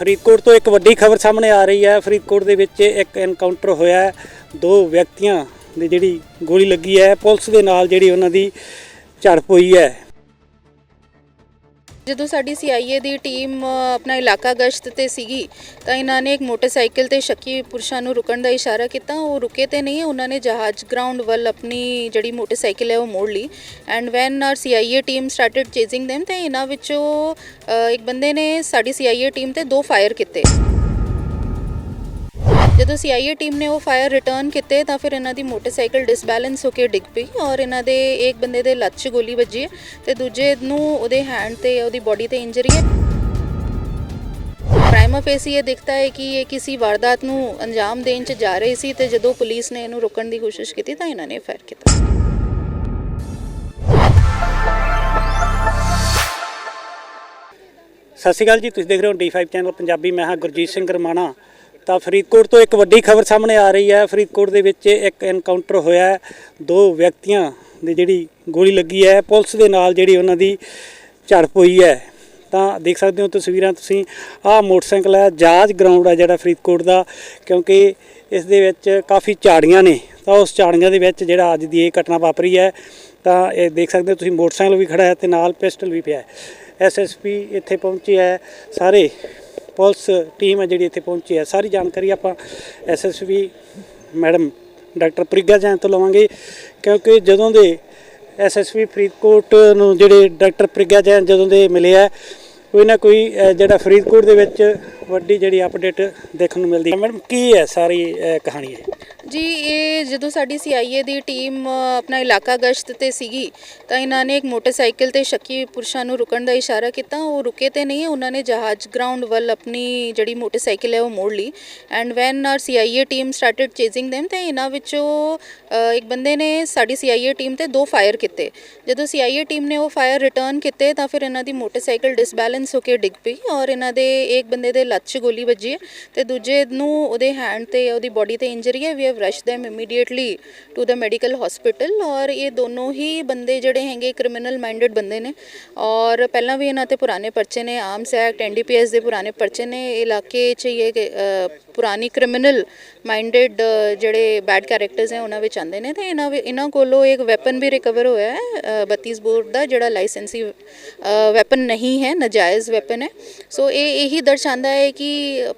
ਫਰੀਦਕੋਟ ਤੋਂ ਇੱਕ ਵੱਡੀ ਖਬਰ ਸਾਹਮਣੇ ਆ ਰਹੀ ਹੈ। ਫਰੀਦਕੋਟ ਦੇ ਵਿੱਚ ਇੱਕ ਐਨਕਾਊਂਟਰ ਹੋਇਆ ਹੈ। ਦੋ ਵਿਅਕਤੀਆਂ ਦੀ ਜਿਹੜੀ ਗੋਲੀ ਲੱਗੀ ਹੈ। ਪੁਲਿਸ ਦੇ ਨਾਲ ਜਿਹੜੀ ਉਹਨਾਂ ਦੀ ਝੜਪ ਹੋਈ ਹੈ। ਜਦੋਂ ਸਾਡੀ ਸੀਆਈਏ ਦੀ ਟੀਮ ਆਪਣਾ ਇਲਾਕਾ ਗਸ਼ਤ ਤੇ ਸੀਗੀ, ਤਾਂ ਇਹਨਾਂ ਨੇ ਇੱਕ ਮੋਟਰਸਾਈਕਲ ਤੇ ਸ਼ੱਕੀ ਪੁਰਸ਼ਾਂ ਨੂੰ ਰੁਕਣ ਦਾ ਇਸ਼ਾਰਾ ਕੀਤਾ। ਉਹ ਰੁਕੇ ਤੇ ਨਹੀਂ, ਉਹਨਾਂ ਨੇ ਜਹਾਜ਼ ਗਰਾਊਂਡ ਵੱਲ ਆਪਣੀ ਜਿਹੜੀ ਮੋਟਰਸਾਈਕਲ ਹੈ ਉਹ ਮੋੜ ਲਈ। And when our CIA team started chasing them, ਤੇ ਇਹਨਾਂ ਵਿੱਚੋਂ ਇੱਕ ਬੰਦੇ ਨੇ ਸਾਡੀ ਸੀਆਈਏ ਟੀਮ ਤੇ ਦੋ ਫਾਇਰ ਕੀਤੇ। ਜਦੋਂ ਸੀਆਈਏ ਟੀਮ ਨੇ ਉਹ ਫਾਇਰ ਰਿਟਰਨ ਕੀਤੇ, ਤਾਂ ਫਿਰ ਇਹਨਾਂ ਦੀ ਮੋਟਰਸਾਈਕਲ ਡਿਸਬੈਲੈਂਸ ਹੋ ਕੇ ਡਿੱਗ ਪਈ ਔਰ ਇਹਨਾਂ ਦੇ ਇੱਕ ਬੰਦੇ ਦੇ ਲੱਤ 'ਚ ਗੋਲੀ ਵੱਜੀ ਹੈ ਤੇ ਦੂਜੇ ਨੂੰ ਉਹਦੇ ਹੈਂਡ ਤੇ ਉਹਦੀ ਬੋਡੀ ਤੇ ਇੰਜਰੀ ਹੈ। ਪ੍ਰਾਈਮਾ ਫੇਸੀ ਇਹ ਦਿਖਦਾ ਹੈ ਕਿ ਇਹ ਕਿਸੇ ਵਾਰਦਾਤ ਨੂੰ ਅੰਜਾਮ ਦੇਣ 'ਚ ਜਾ ਰਹੇ ਸੀ ਤੇ ਜਦੋਂ ਪੁਲਿਸ ਨੇ ਇਹਨੂੰ ਰੋਕਣ ਦੀ ਕੋਸ਼ਿਸ਼ ਕੀਤੀ, ਤਾਂ ਇਹਨਾਂ ਨੇ ਫਾਇਰ ਕੀਤਾ। ਸਤਿ ਸ਼੍ਰੀ ਅਕਾਲ ਜੀ, ਤੁਸੀਂ ਦੇਖ ਰਹੇ ਹੋ D5 ਚੈਨਲ ਪੰਜਾਬੀ, ਮੈਂ ਹਾਂ ਗੁਰਜੀਤ ਸਿੰਘ ਰਮਾਣਾ ਤਾਂ ਫਰੀਦਕੋਟ ਤੋਂ ਇੱਕ ਵੱਡੀ ਖਬਰ ਸਾਹਮਣੇ ਆ ਰਹੀ ਹੈ। ਫਰੀਦਕੋਟ ਦੇ ਵਿੱਚ ਇੱਕ ਐਨਕਾਊਂਟਰ ਹੋਇਆ ਦੋ ਵਿਅਕਤੀਆਂ ਦੀ ਜਿਹੜੀ ਗੋਲੀ ਲੱਗੀ ਹੈ। ਪੁਲਿਸ ਦੇ ਨਾਲ ਜਿਹੜੀ ਉਹਨਾਂ ਦੀ ਝੜਪ ਹੋਈ ਹੈ। ਤਾਂ ਦੇਖ ਸਕਦੇ ਹੋ ਤਸਵੀਰਾਂ ਤੁਸੀਂ। ਆਹ ਮੋਟਰਸਾਈਕਲ ਹੈ। ਜਾਜ ਗਰਾਊਂਡ ਹੈ ਜਿਹੜਾ ਫਰੀਦਕੋਟ ਦਾ। ਕਿਉਂਕਿ ਇਸ ਦੇ ਵਿੱਚ ਕਾਫੀ ਝਾੜੀਆਂ ਨੇ। ਤਾਂ ਉਸ ਝਾੜੀਆਂ ਦੇ ਵਿੱਚ ਜਿਹੜਾ ਅੱਜ ਦੀ ਇਹ ਘਟਨਾ ਵਾਪਰੀ ਹੈ। ਤਾਂ ਇਹ ਦੇਖ ਸਕਦੇ ਹੋ ਤੁਸੀਂ ਮੋਟਰਸਾਈਕਲ ਵੀ ਖੜਾ ਹੈ ਤੇ ਨਾਲ ਪਿਸਟਲ ਵੀ ਪਿਆ ਹੈ। ਐਸਐਸਪੀ ਇੱਥੇ ਪਹੁੰਚੇ ਹੈ। ਸਾਰੇ ਪੁਲਿਸ ਟੀਮ ਹੈ ਜਿਹੜੀ ਇੱਥੇ ਪਹੁੰਚੀ ਹੈ। ਸਾਰੀ ਜਾਣਕਾਰੀ ਆਪਾਂ SSP madam doctor Pragya Jain ਤੋਂ ਲਵਾਂਗੇ, ਕਿਉਂਕਿ ਜਦੋਂ ਦੇ ਐਸਐਸਪੀ ਫਰੀਦਕੋਟ ਨੂੰ ਜਿਹੜੇ ਡਾਕਟਰ ਪ੍ਰਿਗਾ ਜੈਨ ਜਦੋਂ ਦੇ ਮਿਲੇ ਆ, ਕੋਈ ਨਾ ਕੋਈ ਜਿਹੜਾ ਫਰੀਦਕੋਟ ਦੇ ਵਿੱਚ ਵੱਡੀ ਜਿਹੜੀ ਅਪਡੇਟ ਦੇਖਣ ਨੂੰ ਮਿਲਦੀ ਹੈ। ਮੈਡਮ, ਕੀ ਹੈ ਸਾਰੀ ਕਹਾਣੀ ਹੈ ਜੀ, ਇਹ ਜਦੋਂ ਸਾਡੀ ਸੀਆਈਏ ਦੀ ਟੀਮ ਆਪਣਾ ਇਲਾਕਾ ਗਸ਼ਤ ਤੇ ਸੀਗੀ, ਤਾਂ ਇਹਨਾਂ ਨੇ ਇੱਕ ਮੋਟਰਸਾਈਕਲ ਤੇ ਸ਼ੱਕੀ ਪੁਰਸ਼ਾਂ ਨੂੰ ਰੁਕਣ ਦਾ ਇਸ਼ਾਰਾ ਕੀਤਾ। ਉਹ ਰੁਕੇ ਤੇ ਨਹੀਂ, ਉਹਨਾਂ ਨੇ ਜਹਾਜ਼ ਗਰਾਊਂਡ ਵੱਲ ਆਪਣੀ ਜਿਹੜੀ ਮੋਟਰਸਾਈਕਲ ਹੈ, ਉਹ ਮੋੜ ਲਈ। And when our CIA team started chasing them, ਤੇ ਇਹਨਾਂ ਵਿੱਚੋਂ ਇੱਕ ਬੰਦੇ ਨੇ ਸਾਡੀ ਸੀਆਈਏ ਟੀਮ ਤੇ ਦੋ ਫਾਇਰ ਕੀਤੇ। ਜਦੋਂ ਸੀਆਈਏ ਟੀਮ ਨੇ ਉਹ ਫਾਇਰ ਰਿਟਰਨ ਕੀਤੇ, ਤਾਂ ਫਿਰ ਇਹਨਾਂ ਦੀ ਮੋਟਰਸਾਈਕਲ ਡਿਸਬੈਲੈਂਸ ਹੋ ਕੇ ਡਿੱਗ ਪਈ ਔਰ ਇਹਨਾਂ ਦੇ ਇੱਕ ਬੰਦੇ ਦੇ ਲੱਤ 'ਚ ਗੋਲੀ ਵੱਜੀ ਹੈ ਤੇ ਦੂਜੇ ਨੂੰ ਉਹਦੇ ਹੈਂਡ ਤੇ, ਉਹਦੀ ਬੋਡੀ ਤੇ ਇੰਜਰੀ ਹੈ। We have rush them immediately to the medical hospital ਔਰ ਇਹ ਦੋਨੋਂ ਹੀ ਬੰਦੇ ਜਿਹੜੇ ਹੈਗੇ ਕ੍ਰਿਮੀਨਲ ਮਾਈਂਡਡ ਬੰਦੇ ਨੇ ਔਰ ਪਹਿਲਾਂ ਵੀ ਇਹਨਾਂ ਤੇ ਪੁਰਾਣੇ ਪਰਚੇ ਨੇ ਆਰਮਸ ਐਕਟ ਐਨਡੀਪੀਐਸ ਦੇ ਪੁਰਾਣੇ ਪਰਚੇ ਨੇ ਇਲਾਕੇ 'ਚ ਇਹ ਕਿ, ਪੁਰਾਣੀ ਕ੍ਰਿਮੀਨਲ ਮਾਈਂਡਡ ਜਿਹੜੇ ਬੈਡ ਕੈਰੈਕਟਰਸ ਹੈ ਉਹਨਾਂ ਵਿੱਚ ਆਉਂਦੇ ਨੇ ਤੇ ਇਹਨਾਂ ਵੀ- ਇਹਨਾਂ ਕੋਲੋਂ ਇੱਕ ਵੈਪਨ ਵੀ ਰਿਕਵਰ ਹੋਇਆ ਹੈ ਅ, 32 ਬੋਰ ਦਾ ਜਿਹੜਾ ਲਾਇਸੈਂਸੀ ਵੈਪਨ ਨਹੀਂ ਹੈ ਨਜਾਇਜ਼ ਵੈਪਨ ਹੈ। ਸੋ ਇਹ ਇਹੀ ਦਰਸਾਉਂਦਾ ਹੈ ਕਿ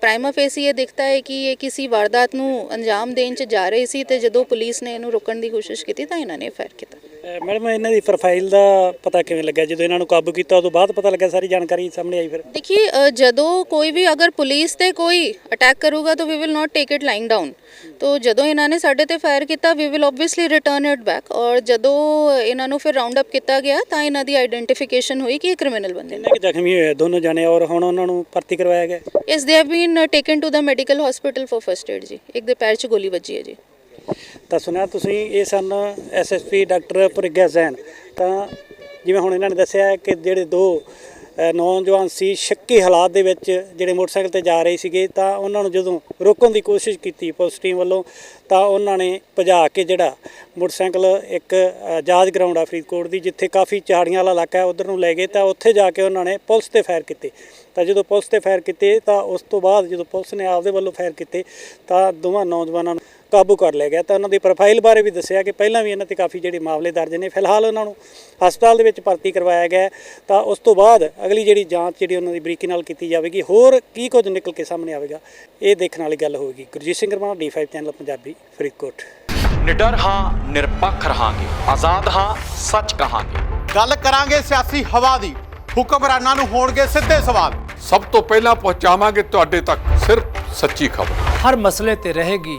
ਪ੍ਰਾਈਮਾ ਫੇਸੀ ਇਹ ਦਿਖਦਾ ਹੈ ਕਿ ਇਹ ਕਿਸੇ ਵਾਰਦਾਤ ਨੂੰ ਅੰਜਾਮ ਦੇਣ 'ਚ ਜਾ ਰਹੀ ਸੀ ਤੇ ਜਦੋਂ ਪੁਲਿਸ ਨੇ ਇਹਨੂੰ ਰੋਕਣ ਦੀ ਕੋਸ਼ਿਸ਼ ਕੀਤੀ ਤਾਂ ਇਹਨਾਂ ਨੇ ਫਾਇਰ ਕੀਤਾ। ਮੈਡਮ ਇਹਨਾਂ ਦੀ ਪ੍ਰੋਫਾਈਲ ਦਾ ਪਤਾ ਕਿਵੇਂ ਲੱਗਾ ਜਦੋਂ ਇਹਨਾਂ ਨੂੰ ਕਾਬੂ ਕੀਤਾ ਉਦੋਂ ਬਾਅਦ ਪਤਾ ਲੱਗਾ ਸਾਰੀ ਜਾਣਕਾਰੀ ਸਾਹਮਣੇ ਆਈ ਫਿਰ। देखिए ਜਦੋਂ ਕੋਈ ਵੀ ਅਗਰ ਪੁਲਿਸ ਤੇ ਕੋਈ ਅਟੈਕ ਕਰੂਗਾ ਤਾਂ we will not take it lying down ਤੋ ਜਦੋਂ ਇਹਨਾਂ ਨੇ ਸਾਡੇ ਤੇ ਫਾਇਰ ਕੀਤਾ we will obviously return it back ਔਰ ਜਦੋਂ ਇਹਨਾਂ ਨੂੰ ਫਿਰ ਰਾਉਂਡ ਅਪ ਕੀਤਾ ਗਿਆ ਤਾਂ ਇਹਨਾਂ ਦੀ ਆਈਡੈਂਟੀਫਿਕੇਸ਼ਨ ਹੋਈ ਕਿ ਇਹ ਕ੍ਰਿਮੀਨਲ ਬੰਦੇ ਨੇ। ਇਹਨਾਂ ਜ਼ਖਮੀ ਹੋਏ ਦੋਨੋਂ ਜਾਣੇ ਔਰ ਹੁਣ ਉਹਨਾਂ ਨੂੰ ਭਰਤੀ ਕਰਵਾਇਆ ਗਿਆ? ਇਸ ਦੇ have been taken to the medical hospital for first aid ਜੀ। ਇੱਕ ਦੇ ਪੈਰ 'ਚ ਗੋਲੀ ਵੱਜੀ ਹੈ ਜੀ। ਤਾਂ ਸੁਣਿਆ ਤੁਸੀਂ ਇਹ ਸਨ ਐਸਐਸਪੀ ਡਾਕਟਰ ਪ੍ਰਿਗਿਆ ਜ਼ੈਨ ਤਾਂ ਜਿਵੇਂ ਹੁਣ ਇਹਨਾਂ ਨੇ ਦੱਸਿਆ ਕਿ ਜਿਹੜੇ ਦੋ ਨੌਜਵਾਨ ਸੀ ਸ਼ੱਕੀ ਹਾਲਾਤ ਦੇ ਵਿੱਚ ਜਿਹੜੇ ਮੋਟਰਸਾਈਕਲ ਤੇ ਜਾ ਰਹੇ ਸੀਗੇ ਤਾਂ ਉਹਨਾਂ ਨੂੰ ਜਦੋਂ ਰੋਕਣ ਦੀ ਕੋਸ਼ਿਸ਼ ਕੀਤੀ ਪੁਲਿਸ ਟੀਮ ਵੱਲੋਂ ਤਾਂ ਉਹਨਾਂ ਨੇ ਭਜਾ ਕੇ ਜਿਹੜਾ ਮੋਟਰਸਾਈਕਲ ਇੱਕ ਅ, ਜਾਜ ਗਰਾਊਂਡ ਆ ਫਰੀਦਕੋਟ ਦੀ ਜਿੱਥੇ ਕਾਫੀ ਝਾੜੀਆਂ ਵਾਲਾ ਇਲਾਕਾ ਹੈ ਉਧਰ ਨੂੰ ਲੈ ਗਏ ਤਾਂ ਉੱਥੇ ਜਾ ਕੇ ਉਹਨਾਂ ਨੇ ਪੁਲਿਸ ਤੇ ਫਾਇਰ ਕੀਤੇ। ਤਾਂ ਜਦੋਂ ਪੁਲਿਸ ਤੇ ਫਾਇਰ ਕੀਤੇ ਤਾਂ ਉਸ ਤੋਂ ਬਾਅਦ ਜਦੋਂ ਪੁਲਿਸ ਨੇ ਆਪਦੇ ਵੱਲੋਂ ਫਾਇਰ ਕੀਤੇ ਤਾਂ ਦੋਵਾਂ ਨੌਜਵਾਨਾਂ ਨੂੰ ਕਾਬੂ ਕਰ ਲਿਆ ਗਿਆ ਤਾਂ ਉਹਨਾਂ ਦੀ ਪ੍ਰੋਫਾਈਲ ਬਾਰੇ ਵੀ ਦੱਸਿਆ ਕਿ ਪਹਿਲਾਂ ਵੀ ਇਹਨਾਂ ਤੇ ਕਾਫੀ ਜਿਹੜੇ ਮਾਮਲੇ ਦਰਜ ਨੇ। ਫਿਲਹਾਲ ਉਹਨਾਂ ਨੂੰ ਹਸਪਤਾਲ ਦੇ ਵਿੱਚ ਭਰਤੀ ਕਰਵਾਇਆ ਗਿਆ। ਤਾਂ ਉਸ ਤੋਂ ਬਾਅਦ ਅਗਲੀ ਜਿਹੜੀ ਜਾਂਚ ਜਿਹੜੀ ਉਹਨਾਂ ਦੀ ਬਰੀਕੀ ਨਾਲ ਕੀਤੀ ਜਾਵੇਗੀ ਹੋਰ ਕੀ ਕੁਝ ਨਿਕਲ ਕੇ ਸਾਹਮਣੇ ਆਵੇਗਾ ਇਹ ਦੇਖਣ ਵਾਲੀ ਗੱਲ ਹੋਵੇਗੀ। Gurjeet Singh Ramana D5 channel Punjabi Faridkot. ਨਿਡਰ ਹਾਂ ਨਿਰਪੱਖ ਰਹਾਂਗੇ। ਆਜ਼ਾਦ ਹਾਂ ਸੱਚ ਕਹਾਂਗੇ। ਗੱਲ ਕਰਾਂਗੇ ਸਿਆਸੀ ਹਵਾ ਦੀ। ਹੁਕਮਰਾਨਾਂ ਨੂੰ ਹੋਣਗੇ ਸਿੱਧੇ ਸਵਾਲ। ਸਭ ਤੋਂ ਪਹਿਲਾਂ ਪਹੁੰਚਾਵਾਂਗੇ ਤੁਹਾਡੇ ਤੱਕ ਸਿਰਫ ਸੱਚੀ ਖਬਰ। ਹਰ ਮਸਲੇ ਤੇ ਰਹੇਗੀ